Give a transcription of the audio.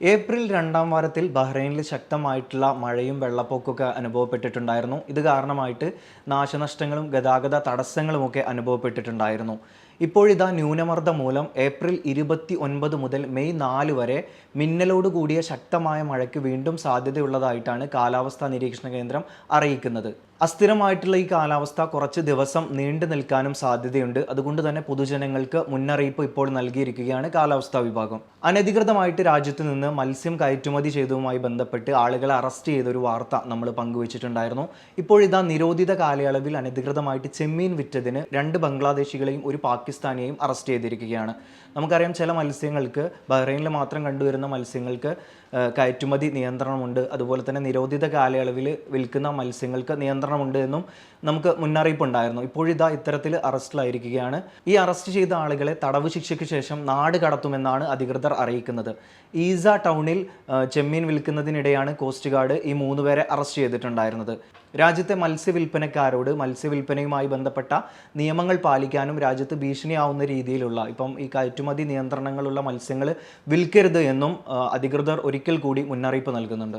April രണ്ടാം വാരത്തിൽ ബഹ്റൈനിൽ ശക്തമായിട്ടുള്ള മഴയും വെള്ളപ്പൊക്കമൊക്കെ അനുഭവപ്പെട്ടിട്ടുണ്ടായിരുന്നു. ഇത് കാരണമായിട്ട് നാശനഷ്ടങ്ങളും ഗതാഗത തടസ്സങ്ങളുമൊക്കെ അനുഭവപ്പെട്ടിട്ടുണ്ടായിരുന്നു. ഇപ്പോഴിതാ ന്യൂനമർദ്ദം മൂലം ഏപ്രിൽ ഇരുപത്തി ഒൻപത് മുതൽ മെയ് നാല് വരെ മിന്നലോട് കൂടിയ ശക്തമായ മഴയ്ക്ക് വീണ്ടും സാധ്യതയുള്ളതായിട്ടാണ് കാലാവസ്ഥാ നിരീക്ഷണ കേന്ദ്രം അറിയിക്കുന്നത്. അസ്ഥിരമായിട്ടുള്ള ഈ കാലാവസ്ഥ കുറച്ച് ദിവസം നീണ്ടു നിൽക്കാനും സാധ്യതയുണ്ട്. അതുകൊണ്ട് തന്നെ പൊതുജനങ്ങൾക്ക് മുന്നറിയിപ്പ് ഇപ്പോൾ നൽകിയിരിക്കുകയാണ് കാലാവസ്ഥാ വിഭാഗം. അനധികൃതമായിട്ട് രാജ്യത്ത് നിന്ന് മത്സ്യം കയറ്റുമതി ചെയ്തതുമായി ബന്ധപ്പെട്ട് ആളുകളെ അറസ്റ്റ് ചെയ്തൊരു വാർത്ത നമ്മൾ പങ്കുവച്ചിട്ടുണ്ടായിരുന്നു. ഇപ്പോഴിതാ നിരോധിത കാലയളവിൽ അനധികൃതമായിട്ട് ചെമ്മീൻ വിറ്റതിന് രണ്ട് ബംഗ്ലാദേശികളെയും ഒരു പാകിസ്ഥാനിയെയും അറസ്റ്റ് ചെയ്തിരിക്കുകയാണ്. നമുക്കറിയാം ചില മത്സ്യങ്ങൾക്ക് ബഹ്റൈനിൽ മാത്രം കണ്ടുവരുന്ന മത്സ്യങ്ങൾക്ക് കയറ്റുമതി നിയന്ത്രണമുണ്ട്. അതുപോലെ തന്നെ നിരോധിത കാലയളവിൽ വിൽക്കുന്ന മത്സ്യങ്ങൾക്ക് നിയന്ത്രണമുണ്ട് എന്നും നമുക്ക് മുന്നറിയിപ്പ് ഉണ്ടായിരുന്നു ഇപ്പോഴിതാ ഇത്തരത്തിൽ അറസ്റ്റിലായിരിക്കുകയാണ്. ഈ അറസ്റ്റ് ചെയ്ത ആളുകളെ തടവ് ശിക്ഷയ്ക്ക് ശേഷം നാട് കടത്തുമെന്നാണ് അധികൃതർ അറിയിക്കുന്നത്. ഈസ ടൗണിൽ ചെമ്മീൻ വിൽക്കുന്നതിനിടെയാണ് കോസ്റ്റ് ഗാർഡ് ഈ മൂന്ന് പേരെ അറസ്റ്റ് ചെയ്തിട്ടുണ്ടായിരുന്നത്. രാജ്യത്തെ മത്സ്യവില്പനക്കാരോട് മത്സ്യവില്പനയുമായി ബന്ധപ്പെട്ട നിയമങ്ങൾ പാലിക്കാനും രാജ്യത്ത് ഭീഷണിയാവുന്ന രീതിയിലുള്ള ഇപ്പം ഈ കയറ്റുമതി നിയന്ത്രണങ്ങളുള്ള മത്സ്യങ്ങൾ വിൽക്കരുത് എന്നും അധികൃതർ ഒരിക്കൽ കൂടി മുന്നറിയിപ്പ് നൽകുന്നുണ്ട്.